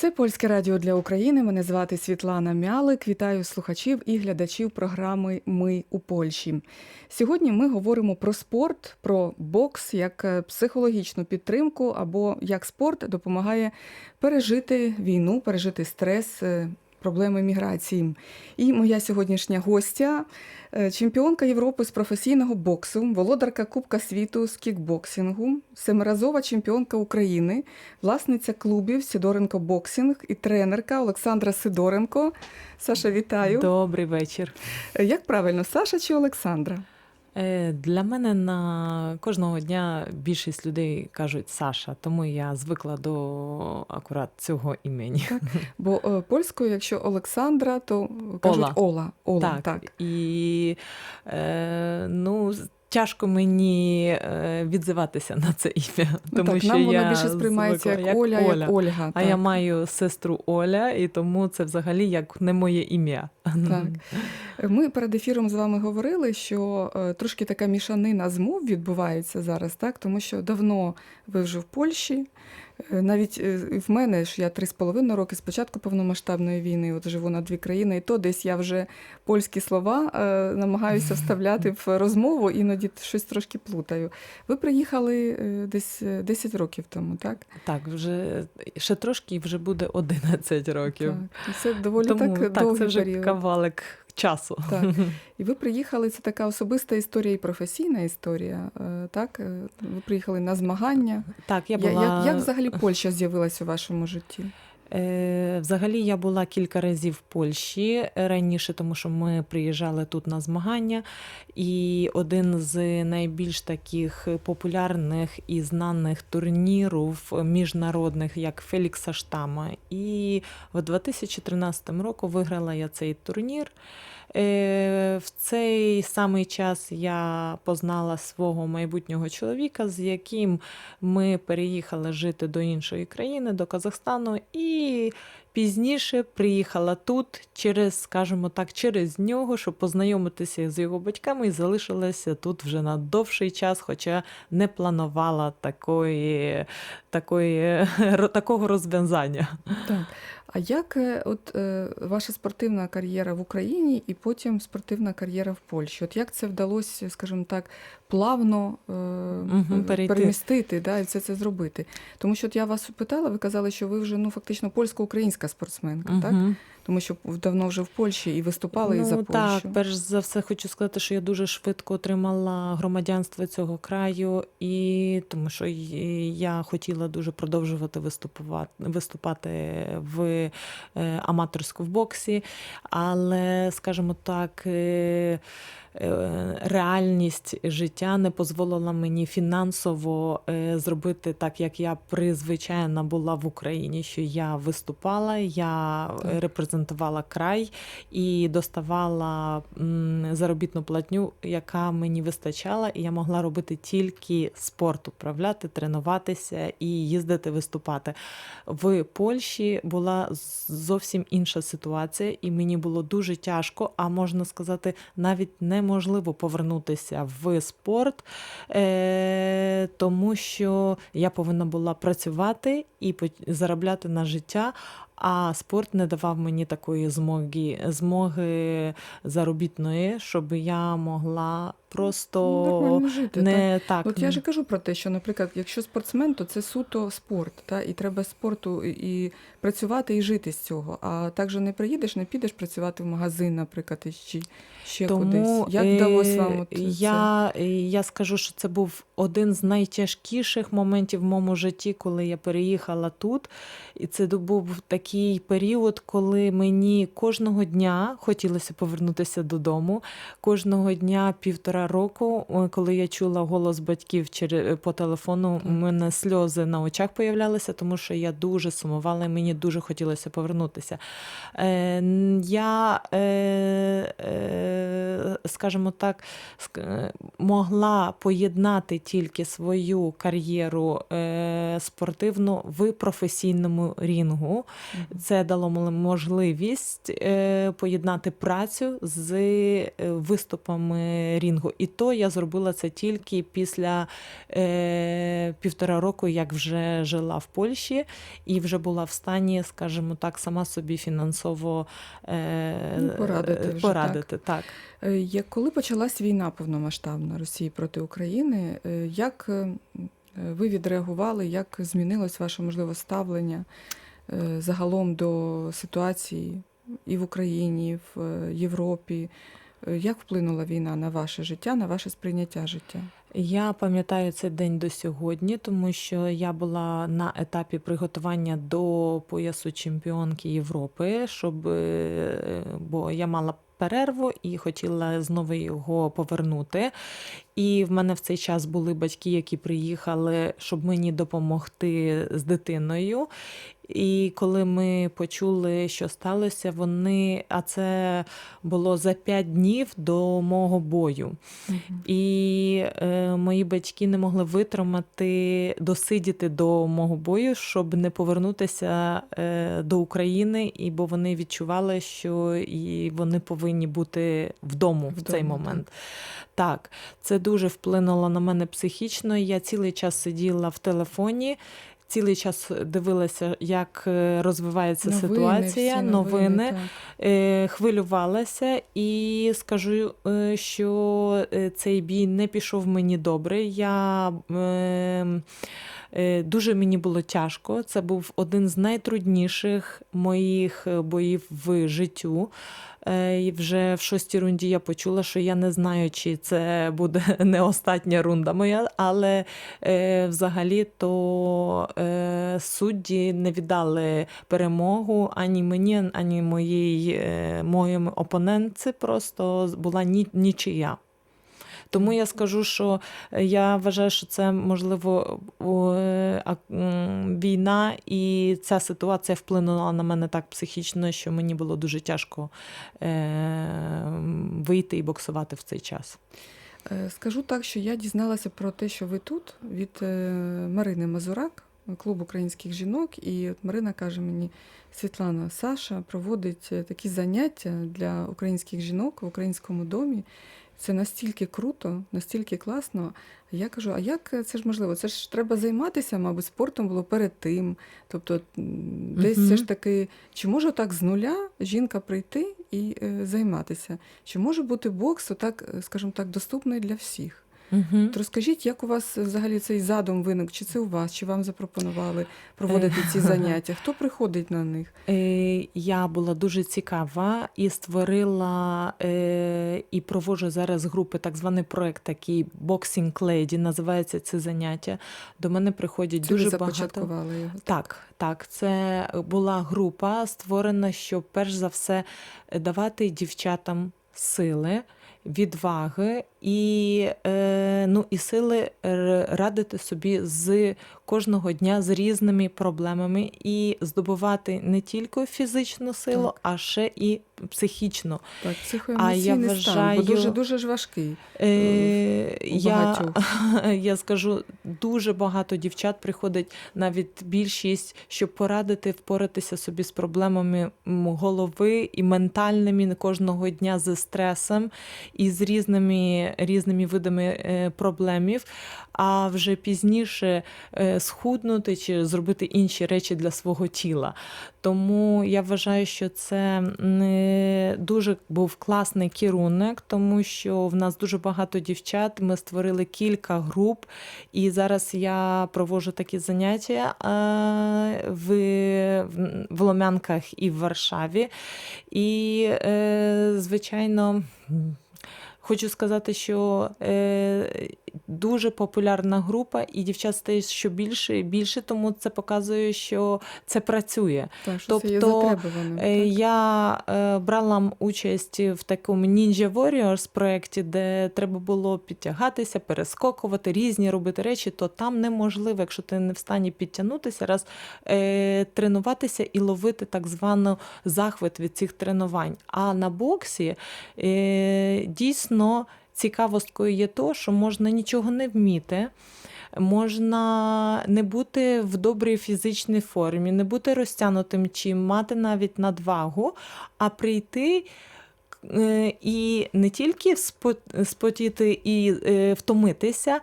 Це польське радіо для України. Мене звати Світлана Мялик. Вітаю слухачів і глядачів програми Ми у Польщі. Сьогодні ми говоримо про спорт, про бокс як е, психологічну підтримку або як спорт допомагає пережити війну, пережити стрес. Проблеми міграції. І моя сьогоднішня гостя, е, чемпіонка Європи з професійного боксу, володарка Кубка світу з кікбоксингу, семиразова чемпіонка України, власниця клубів Сидоренко Боксинг і тренерка Олександра Сидоренко. Саша, вітаю. Добрий вечір. Е, Як правильно, Саша чи Олександра? Е, Для мене на кожного дня більшість людей кажуть Саша, тому я звикла до акурат цього імені. Так. Бо е, польською, якщо Олександра, то кажуть Ола. Ола. Ола. так. так. І е, ну, тяжко мені е, відзиватися на це ім'я. Ну, Тому так, що нам воно більше сприймається звикла, як, Оля, Оля. як Ольга. А так. я маю сестру Оля, і тому це взагалі як не моє ім'я. Так. Ми перед ефіром з вами говорили, що е, трошки така мішанина змов відбувається зараз, так? тому що давно ви вже в Польщі. Е, Навіть е, в мене ж я три з половиною роки з початку повномасштабної війни, от живу на дві країни, і то десь я вже польські слова е, намагаюся вставляти в розмову, іноді щось трошки плутаю. Ви приїхали е, десь е, 10 років тому, так? Так, вже ще трошки і вже буде 11 років. Так. Це доволі Тому так, так, довгий це вже період. кавалик часу. Так. І ви приїхали, це така особиста історія і професійна історія. е, Так? Е, Ви приїхали на змагання. Так, я Я- була Як, як взагалі Польща з'явилася у вашому житті? Е, Взагалі я була кілька разів в Польщі раніше, тому що ми приїжджали тут на змагання. І один з найбільш таких популярних і знаних турнірів міжнародних, як Фелікса Штама. І в 2013 році виграла я цей турнір. Е, В цей самий час я познала свого майбутнього чоловіка, з яким ми переїхали жити до іншої країни, до Казахстану, і пізніше приїхала тут через, скажімо так, через нього, щоб познайомитися з його батьками, і залишилася тут вже на довший час, хоча не планувала такої, такої, такого розв'язання. Так. А як е, от, е, ваша спортивна кар'єра в Україні і потім спортивна кар'єра в Польщі? От як це вдалося, скажімо так, плавно е, Мгм, перемістити да, і все це зробити? Тому що от я вас питала, ви казали, що ви вже ну, фактично польсько-українська спортсменка, так? Тому що давно вже в Польщі і виступали і за ну, Польщу. Так, перш за все хочу сказати, що я дуже швидко отримала громадянство цього краю, і тому що я хотіла дуже продовжувати виступувати, виступати в е, аматорську в боксі, але, скажімо так, е, реальність життя не дозволила мені фінансово е, зробити так, як я призвичайна була в Україні, що я виступала, я Так. репрезентувала край і доставала заробітну платню, яка мені вистачала, і я могла робити тільки спорт, управляти, тренуватися і їздити виступати. В Польщі була зовсім інша ситуація, і мені було дуже тяжко, а можна сказати, навіть неможливо повернутися в спорт, е, тому що я повинна була працювати і заробляти на життя. А спорт не давав мені такої змоги, змоги заробітної, щоб я могла просто Ну, жити, не так. От я ж кажу про те, що, наприклад, якщо спортсмен, то це суто спорт, та, і треба спорту і, працювати і жити з цього. А так же не приїдеш, не підеш працювати в магазин, наприклад, і чи ще Тому кудись. Як вдалося вам е, от я, е, я скажу, що це був один з найтяжкіших моментів в моєму житті, коли я переїхала тут. І це був такий період, коли мені кожного дня хотілося повернутися додому. Кожного дня півтора року, е, коли я чула голос батьків по телефону, у мене сльози на очах появлялися, тому що я дуже сумувала, і мені дуже хотілося повернутися. Е, я, е, е, скажімо так, е, могла поєднати тільки свою кар'єру е, спортивну в професійному рінгу. Це дало можливість е, поєднати працю з е, виступами рінгу. І то я зробила це тільки після е, півтора року, як вже жила в Польщі, і вже була в стані, скажімо так, сама собі фінансово Ну, порадити вже, порадити. Так. Е, Як коли почалась війна повномасштабна Росії проти України, як ви відреагували, як змінилось ваше можливо ставлення загалом до ситуації і в Україні, і в е, Європі? Е, Як вплинула війна на ваше життя, на ваше сприйняття життя? Я пам'ятаю цей день до сьогодні, тому що я була на етапі приготування до поясу чемпіонки Європи, щоб е, бо я мала перерву і хотіла знову його повернути. І в мене в цей час були батьки, які приїхали, щоб мені допомогти з дитиною. І коли ми почули, що сталося, вони, а це було за п'ять днів до мого бою. І е, мої батьки не могли витримати, досидіти до мого бою, щоб не повернутися е, до України, і бо вони відчували, що і вони повинні бути вдома в цей Вдома, момент. Так, це дуже вплинуло на мене психічно. Я цілий час сиділа в телефоні. Цілий час дивилася, як розвивається розвивається ситуація, всі новини, так. е, хвилювалася, і скажу, е, що е, цей бій не пішов мені добре. Я е, е, дуже мені було тяжко. Це був один з найтрудніших моїх е, боїв в життю. Е, І вже в шостій рунді я почула, що я не знаю, чи це буде не остання рунда моя, але е, взагалі то е, судді не віддали перемогу ані мені, ані моїй е, моїм опонентці. Просто була ні, нічия. Тому я скажу, що е, я вважаю, що це можливо е, війна, і ця ситуація вплинула на мене так психічно, що мені було дуже тяжко е, вийти і боксувати в цей час. Скажу так, що я дізналася про те, що ви тут від Марини Мазурак, клуб українських жінок. І от Марина каже мені: Світлана, Саша проводить такі заняття для українських жінок в українському домі. Це настільки круто, настільки класно. Я кажу: а як це ж можливо? Це ж треба займатися, мабуть, спортом було перед тим. Тобто, десь Мгм. це ж таки, чи може так з нуля жінка прийти і е, займатися? Чи може бути бокс, отак, е, скажімо так, доступний для всіх? Угу. От розкажіть, як у вас взагалі цей задум виник? Чи це у вас, чи вам запропонували проводити ці заняття? Хто приходить на них? Е, Я була дуже цікава і створила е, і проводжу зараз групи, так званий проект такий Boxing Lady, називається це заняття. До мене приходять Це дуже багато. його? Так, так, це була група створена, щоб перш за все давати дівчатам сили, відваги і, е, ну, і сили радити собі з кожного дня з різними проблемами і здобувати не тільки фізичну силу, Так. а ще і психічну. Так, А я стан, бо дуже, дуже ж важкий. Е, я, я скажу, дуже багато дівчат приходить навіть більшість, щоб порадити впоратися собі з проблемами голови і ментальними кожного дня з стресом і з різними, різними видами е, проблемів, а вже пізніше е, схуднути чи зробити інші речі для свого тіла. Тому я вважаю, що це не дуже був класний керунок, тому що в нас дуже багато дівчат. Ми створили кілька груп, і зараз я проводжу такі заняття е, в, в- Ломянках і в Варшаві. І, звичайно. Хочу сказати, що е, дуже популярна група, і дівчат стає що більше і більше, тому це показує, що це працює. Так, що це є Тобто. Е, так? Я е, брала участь в такому Ninja Warriors проєкті, де треба було підтягатися, перескокувати, різні робити речі, то там неможливо, якщо ти не в стані підтягнутися, раз е, тренуватися і ловити так звану захват від цих тренувань. А на боксі е, дійсно цікавосткою є то, що можна нічого не вміти. можна не бути в добрій фізичній формі, не бути розтягнутим чи мати навіть надвагу, а прийти. е, І не тільки спотіти і е, втомитися,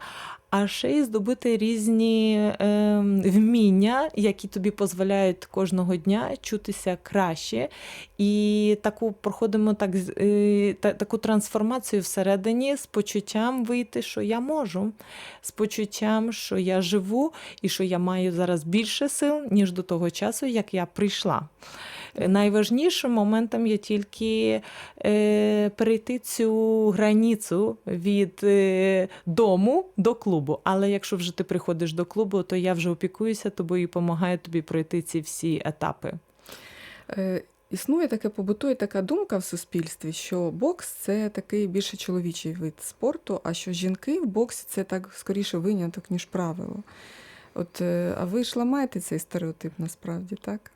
а ще й здобути різні е, вміння, які тобі дозволяють кожного дня чутися краще. І таку проходимо так, е, та, таку трансформацію всередині з почуттям вийти, що я можу, з почуттям, що я живу і що я маю зараз більше сил, ніж до того часу, як я прийшла. Найважнішим моментом є тільки е, перейти цю границю від е, дому до клубу. Але якщо вже ти приходиш до клубу, то я вже опікуюся тобою і допомагаю тобі пройти ці всі етапи. Е, Існує таке побутує така думка в суспільстві, що бокс це такий більше чоловічий вид спорту, а що жінки в боксі це так скоріше виняток, ніж правило. От, е, а ви ж ламаєте цей стереотип насправді, так?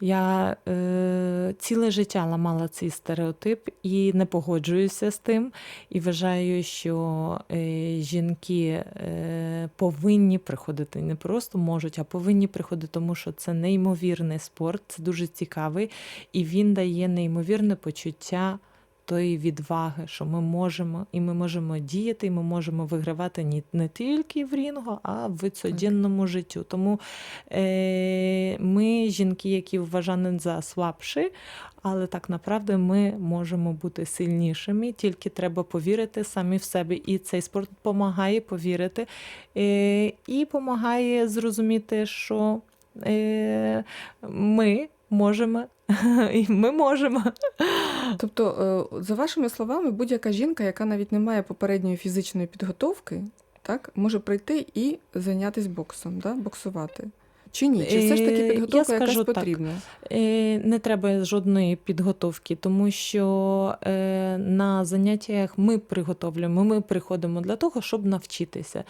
Я е, ціле життя ламала цей стереотип і не погоджуюся з тим. І вважаю, що е, жінки е, повинні приходити не просто можуть, а повинні приходити, тому що це неймовірний спорт, це дуже цікавий, і він дає неймовірне почуття. Тої відваги, що ми можемо, і ми можемо діяти, і ми можемо вигравати не, не тільки в рінгу, а в цьоденному життю. Тому е, ми, жінки, які вважані за слабші, але так направду ми можемо бути сильнішими, тільки треба повірити самі в себе. І цей спорт допомагає повірити е, і допомагає зрозуміти, що е, ми можемо, і ми можемо. Тобто, е, за вашими словами, будь-яка жінка, яка навіть не має попередньої фізичної підготовки, так, може прийти і зайнятися боксом, да? боксувати. Чи ні? Чи все ж Е, таки я підготовка якась скажу так. потрібна? Е, Не треба жодної підготовки, тому що е, на заняттях ми приготовлюємо, ми приходимо для того, щоб навчитися.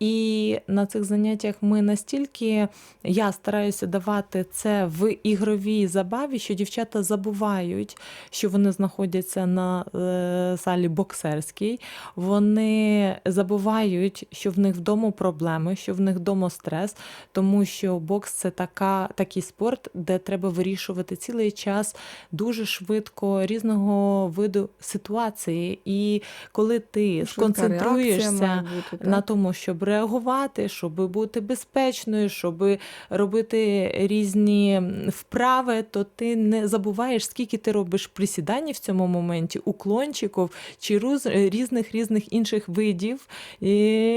І на цих заняттях ми настільки я стараюся давати це в ігровій забаві, що дівчата забувають, що вони знаходяться на е, залі боксерській. Вони забувають, що в них вдома проблеми, що в них вдома стрес, тому що бокс це така, такий спорт, де треба вирішувати цілий час дуже швидко різного виду ситуації. І коли ти Швидка сконцентруєшся бути, на тому, щоб реагувати, щоб бути безпечною, щоб робити різні вправи, то ти не забуваєш, скільки ти робиш присідань в цьому моменті, уклончиків чи різних різних інших видів. І,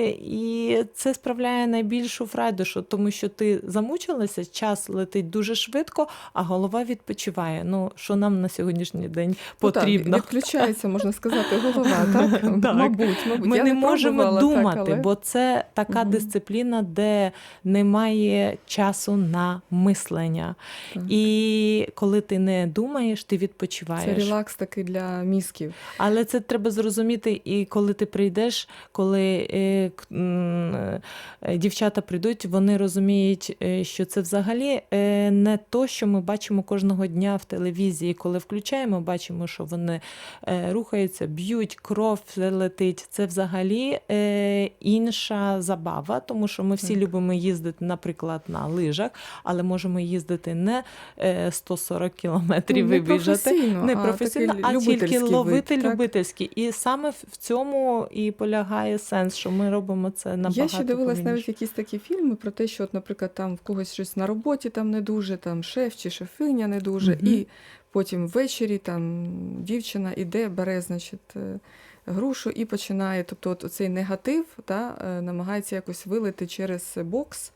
і це справляє найбільшу фрайду, що тому що ти замучилася, час летить дуже швидко, а голова відпочиває. Ну що нам на сьогоднішній день Ну, так, потрібно? відключається, можна сказати, голова, так? Так. Мабуть, мабуть. Ми Я не можемо пробувала, так, думати, але- бо це така Мгм. дисципліна, де немає часу на мислення. Так. І коли ти не думаєш, ти відпочиваєш. Це релакс такий для мізків. Але це треба зрозуміти, і коли ти прийдеш, коли е, е, дівчата прийдуть, вони розуміють, що це взагалі е, не то, що ми бачимо кожного дня в телевізії. Коли включаємо, бачимо, що вони е, рухаються, б'ють, кров летить. Це взагалі е, інша забава, тому що ми всі Так. любимо їздити, наприклад, на лижах, але можемо їздити не е, 140 кілометрів Ну, не професійно, а а, тільки вид, ловити так? любительський. І саме в цьому і полягає сенс, що ми робимо це набагато Я ще дивилась навіть якісь такі фільми про те, що, от, наприклад, там в когось щось на роботі там не дуже, там шеф чи шефиня не дуже, Мгм. і потім ввечері там дівчина іде, бере, значить, е, грушу і починає. Тобто, от цей негатив та, е, намагається якось вилити через бокс.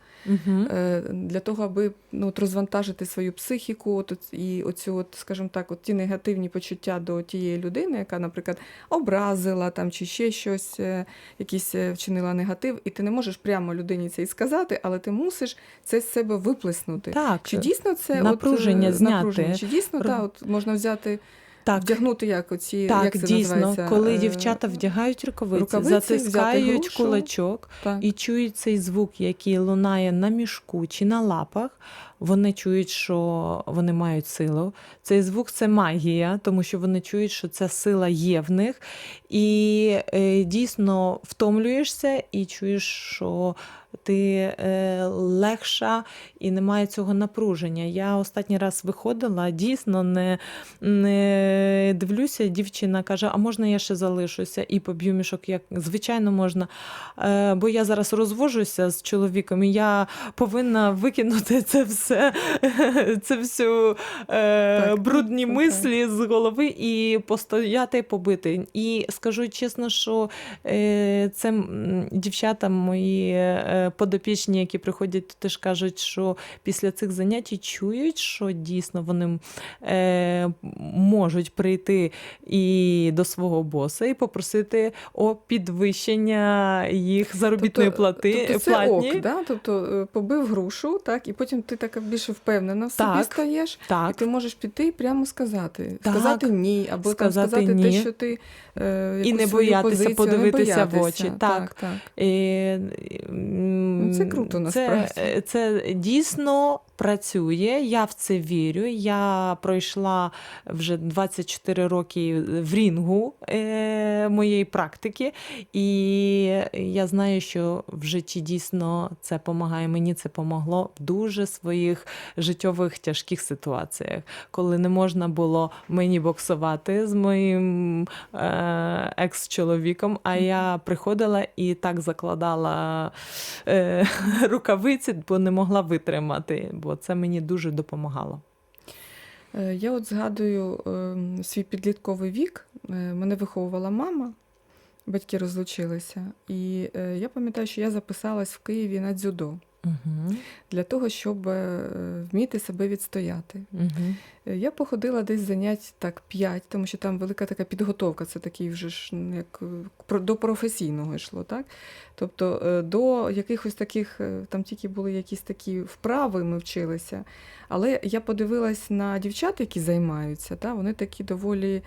Е, для того, аби ну, от розвантажити свою психіку, от, і оцю, от, скажімо так, от ті негативні почуття до тієї людини, яка, наприклад, образила там чи ще щось, е, якийсь е, вчинила негатив, і ти не можеш прямо людині це і сказати, але ти мусиш це з себе виплеснути. Так, Чи дійсно це Напруження от, зняти. напруження? Чи дійсно Ро- та, от, можна взяти, так. вдягнути як оці, Так, як це дійсно, називається? коли е, дівчата вдягають рукавиці, рукавиці, затискають грушу. кулачок так. і чують цей звук, який лунає на мішку чи на лапах, вони чують, що вони мають силу. Цей звук це магія, тому що вони чують, що ця сила є в них. І е, дійсно втомлюєшся і чуєш, що ти е, легша і немає цього напруження. Я останній раз виходила, дійсно не, не дивлюся, дівчина каже, а можна я ще залишуся і поб'ю мішок? Як звичайно можна. Е, бо я зараз розвожуся з чоловіком, і я повинна викинути це все, це всю е, Так, брудні так. мислі з голови і постояти побити. І скажу чесно, що е, це дівчата мої е, подопічні, які приходять, теж кажуть, що після цих занять чують, що дійсно вони е, можуть прийти і до свого боса і попросити о підвищення їх заробітної плати тобто це платні. ок, да? тобто побив грушу, так, і потім ти така більше впевнена в собі Так, стаєш, і ти можеш піти і прямо сказати. Так. сказати ні, або там Сказати сказати ні. те, що ти е, І не боятися позицію, подивитися не в очі. Так, Так. так. І, Ну, це круто, Це, це дійсно працює. Я в це вірю. Я пройшла вже 24 роки в рінгу е, моєї практики, і я знаю, що в житті дійсно це допомагає. Мені це помогло в дуже своїх життєвих тяжких ситуаціях, коли не можна було мені боксувати з моїм е, екс-чоловіком, а я приходила і так закладала е, рукавиці, бо не могла витримати, бо це мені дуже допомагало. Е, Я от згадую е, свій підлітковий вік. Е, Мене виховувала мама, батьки розлучилися. І е, я пам'ятаю, що я записалась в Києві на дзюдо Угу. для того, щоб е, вміти себе відстояти. Угу. Я походила десь занять так 5, тому що там велика така підготовка, це такий вже ж як е, до професійного йшло, так? Тобто до якихось таких, там тільки були якісь такі вправи, ми вчилися. Але я подивилась на дівчат, які займаються, та? вони такі доволі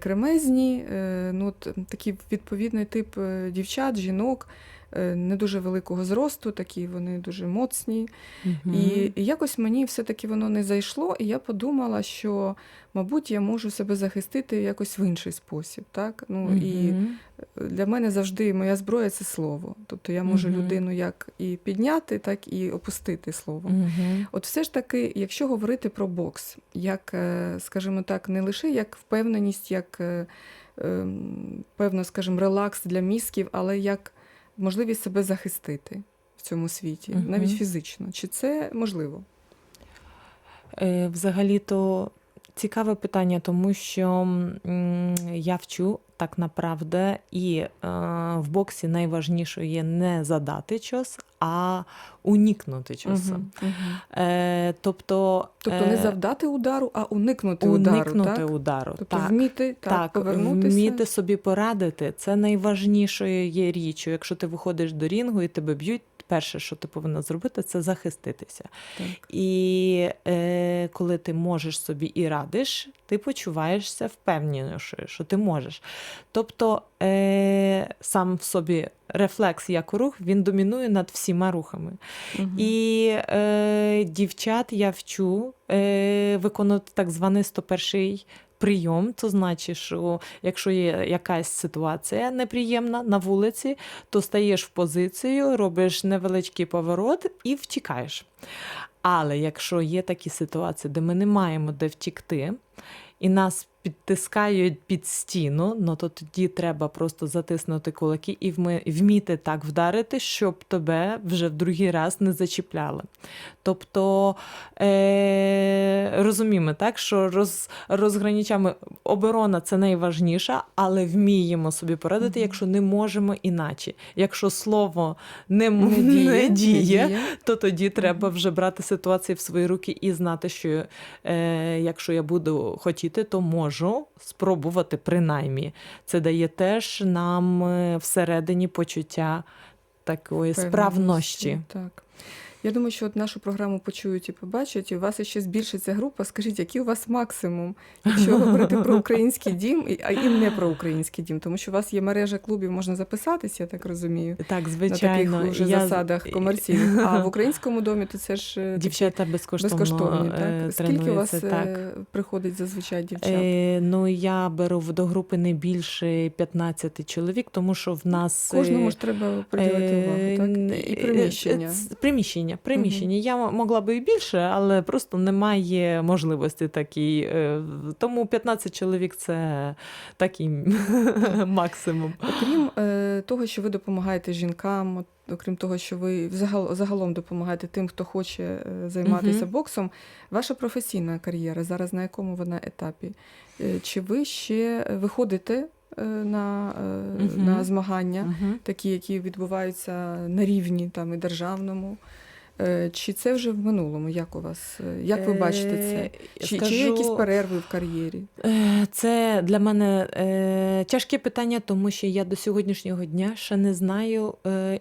кремезні, ну, такий відповідний тип дівчат, жінок. Е, Не дуже великого зросту, такі вони дуже моцні, і, і якось мені все-таки воно не зайшло, і я подумала, що, мабуть, я можу себе захистити якось в інший спосіб. Так? Ну, І для мене завжди моя зброя це слово. Тобто я можу Мгм. людину як і підняти, так і опустити слово. Угу. От все ж таки, якщо говорити про бокс, як, е, скажімо так, не лише як впевненість, як е, ем, певно, скажімо, релакс для мізків, але як можливість себе захистити в цьому світі, угу. навіть фізично. Чи це можливо? Е, Взагалі-то цікаве питання, тому що я вчу так направда, і е, в боксі найважніше є не задати час, а уникнути часу. Мгм, мгм. Е, тобто, Тобто не е, завдати удару, а уникнути, удару. Так? удару. Тобто так. вміти так, Так, повернутися. вміти собі порадити, це найважнішою є річчю. Якщо ти виходиш до рінгу і тебе б'ють, перше, що ти повинна зробити, це захиститися. Так. І е, коли ти можеш собі і радиш, ти почуваєшся впевненішою, що ти можеш. Тобто е, сам в собі рефлекс як рух, він домінує над всіма рухами. Мгм. І е, дівчат я вчу е, виконувати так званий 101 прийом. Це значить, що якщо є якась ситуація неприємна на вулиці, то стаєш в позицію, робиш невеличкий поворот і втікаєш. Але якщо є такі ситуації, де ми не маємо де втікти, і нас підтискають під стіну, ну то тоді треба просто затиснути кулаки і вміти так вдарити, щоб тебе вже в другий раз не зачіпляли. Тобто е- розуміємо, так, що роз, розграничаємо оборона це найважніша, але вміємо собі порадити, якщо не можемо іначе. Якщо слово не, м- Не діє, не не діє, діє. то тоді треба вже брати ситуацію в свої руки і знати, що е, якщо я буду хотіти, то можу спробувати принаймні. Це дає теж нам е, всередині почуття такої справності. Так. Я думаю, що от нашу програму почують і побачать, і у вас ще збільшиться група. Скажіть, який у вас максимум, якщо говорити про український дім, а і не про український дім, тому що у вас є мережа клубів, можна записатися, я так розумію. Так, На звичайно. таких уже я- засадах комерційних. А в українському домі то це ж е, Дівчата безкоштовно, безкоштовні. е, Так? Скільки у вас так. е, приходить зазвичай дівчат? Е, ну, я беру в- до групи не більше 15 чоловік, тому що в нас. Кожному ж треба приділити увагу, так? І Е, приміщення. Приміщення, приміщення. Я могла би і більше, але просто немає можливості такій. Е, Тому 15 чоловік це такий максимум. Окрім е, того, що ви допомагаєте жінкам, окрім того, що ви загалом допомагаєте тим, хто хоче е, займатися Мгм. боксом, ваша професійна кар'єра зараз на якому вона етапі? Чи ви ще виходите на, Мгм. на змагання, Мгм. такі, які відбуваються на рівні там і державному? Е, Чи це вже в минулому? Як у вас? е, Як ви бачите це? Е, Чи, скажу- чи є якісь перерви в кар'єрі? Це для мене тяжке питання, тому що я до сьогоднішнього дня ще не знаю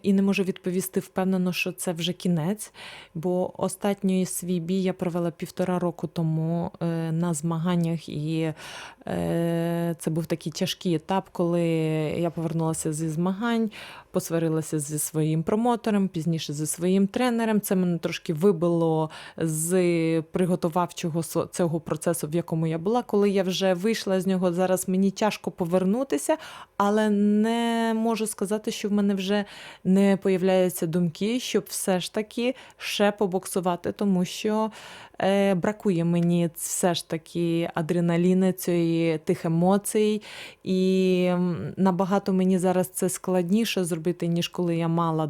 і не можу відповісти впевнено, що це вже кінець. Бо останній свій бій я провела півтора року тому на змаганнях, і це був такий тяжкий етап, коли я повернулася зі змагань, посварилася зі своїм промотором, пізніше зі своїм тренером. Це мене трошки вибило з приготувавчого цього процесу, в якому я була. Коли я вже вийшла з нього, зараз мені тяжко повернутися, але не можу сказати, що в мене вже не появляються думки, щоб все ж таки ще побоксувати, тому що е, бракує мені все ж таки адреналіни, цієї тих емоцій, і набагато мені зараз це складніше зробити, ніж коли я мала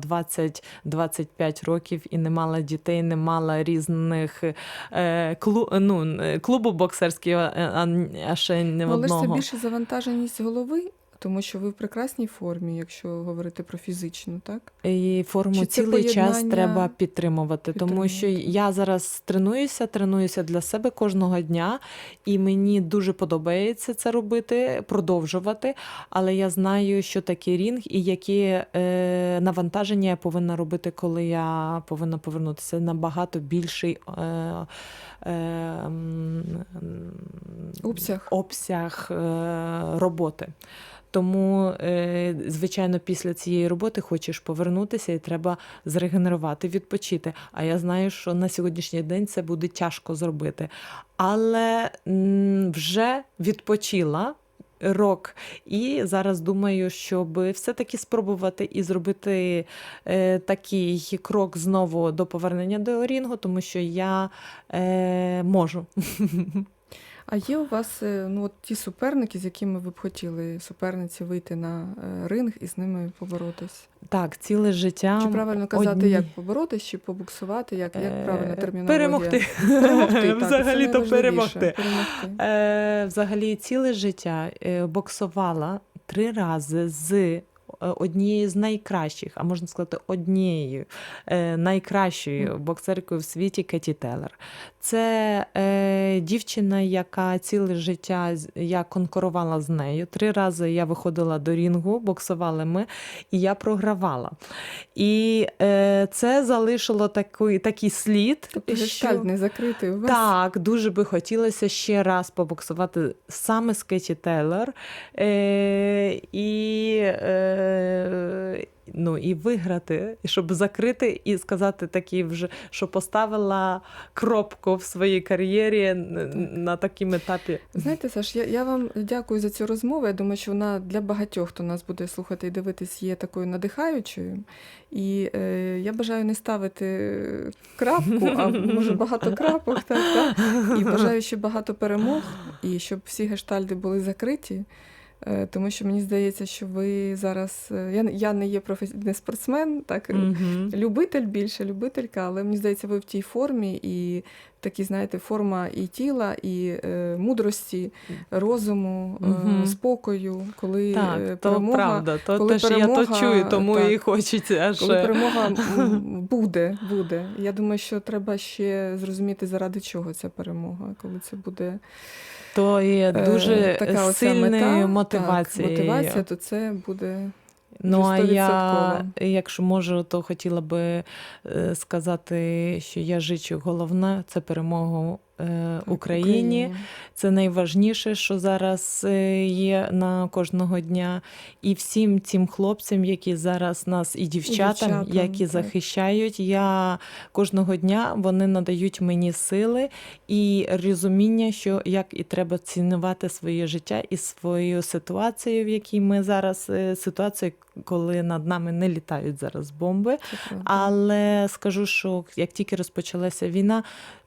20-25 років і не мала дітей, не мала різних е, клу, ну, е, клубу боксерського, е, а, а ще не одного. але ж це більше завантаженість голови, тому що ви в прекрасній формі, якщо говорити про фізичну, так? І форму Чи цілий час треба підтримувати, тому що я зараз тренуюся, тренуюся для себе кожного дня, і мені дуже подобається це робити, продовжувати. Але я знаю, що таке рінг і які е, навантаження я повинна робити, коли я повинна повернутися. Набагато більший е, е, Обсяг. обсяг е, роботи. Тому, е, звичайно, після цієї роботи хочеш повернутися і треба зрегенерувати, відпочити. А я знаю, що на сьогоднішній день це буде тяжко зробити. Але вже відпочила. Рок, і зараз думаю, щоб все-таки спробувати і зробити е, такий крок знову до повернення до рінгу, тому що я е, можу. А є у вас е, ну, от ті суперники, з якими ви б хотіли суперниці вийти на е, ринг і з ними поборотись? Так, ціле життя. Чи правильно казати, одні. як поборотись, чи побуксувати, як, як правильно Е, термінологія? Перемогти. Перемогти, так, Взагалі то перемогти. перемогти. Е, взагалі, ціле життя боксувала три рази з е, однією з найкращих, а можна сказати, однією е, найкращою боксеркою в світі Кеті Телер. Це е, дівчина, яка ціле життя я конкурувала з нею. Три рази я виходила до рінгу, боксували ми, і я програвала. І е, це залишило такий, такий слід. Тобто що- не закритий у вас? так, дуже би хотілося ще раз побоксувати саме з Кеті Тейлор. Е, і, е, ну, і виграти, і щоб закрити і сказати такі вже, що поставила кропку в своїй кар'єрі на такому етапі. Знаєте, Саш, я, я вам дякую за цю розмову. Я думаю, що вона для багатьох, хто нас буде слухати і дивитись, є такою надихаючою. І е, я бажаю не ставити крапку, а може багато крапок, так, так. І бажаю ще багато перемог, і щоб всі гештальди були закриті. Е, Тому що мені здається, що ви зараз. е, Я, я не є професі... не спортсмен, так Мгм. Любитель більше, любителька, але мені здається, ви в тій формі, і такі, знаєте, форма і тіла, і е, мудрості, розуму, е, спокою, коли Так, то правда, то коли теж я то чую, тому так, і хочеться аж. коли перемога буде, буде. Я думаю, що треба ще зрозуміти, заради чого ця перемога, коли це буде То є е, дуже така сильною мотивацією. Так, мотивація, то це буде Ну а я, якщо можу, то хотіла би е, сказати, що я жичу головне це перемогу Україні. Це найважніше, що зараз е, є на кожного дня. І всім цим хлопцям, які зараз нас і дівчатам, дівчатам, які так. захищають, я кожного дня вони надають мені сили і розуміння, що як і треба цінувати своє життя і свою ситуацію, в якій ми зараз е, ситуацію, коли над нами не літають зараз бомби. Але скажу, що як тільки розпочалася війна,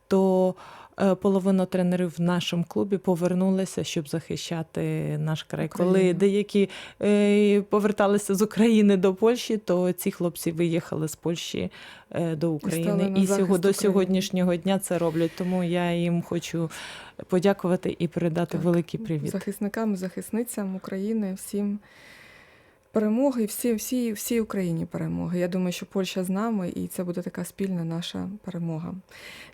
то е, половина тренерів в нашому клубі повернулися, щоб захищати наш край. Коли деякі е, поверталися з України до Польщі, то ці хлопці виїхали з Польщі е, до України. І, захист сього, до сьогоднішнього дня це роблять. Тому я їм хочу подякувати і передати Так. великий привіт. захисникам, захисницям України, всім перемоги, всі, всі, всій Україні перемоги. Я думаю, що Польща з нами, і це буде така спільна наша перемога.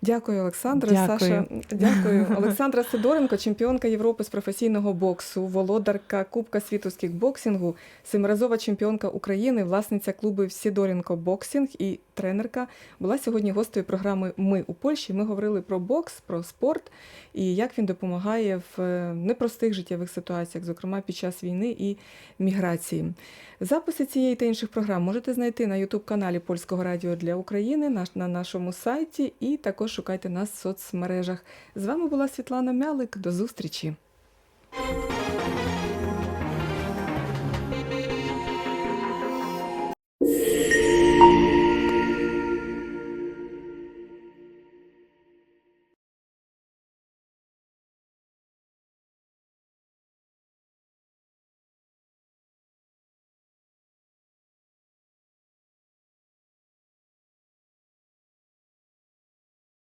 Дякую, Олександра. Дякую. Саша, дякую. Олександра Сидоренко, чемпіонка Європи з професійного боксу, володарка Кубка світу з кікбоксингу, семиразова чемпіонка України, власниця клубу Сідоренко Боксинг і тренерка, була сьогодні гостею програми Ми у Польщі. Ми говорили про бокс, про спорт і як він допомагає в е, непростих життєвих ситуаціях, зокрема під час війни і міграції. Записи цієї та інших програм можете знайти на Ютуб-каналі Польського радіо для України, на нашому сайті, і також шукайте нас в соцмережах. З вами була Світлана Мялик. До зустрічі!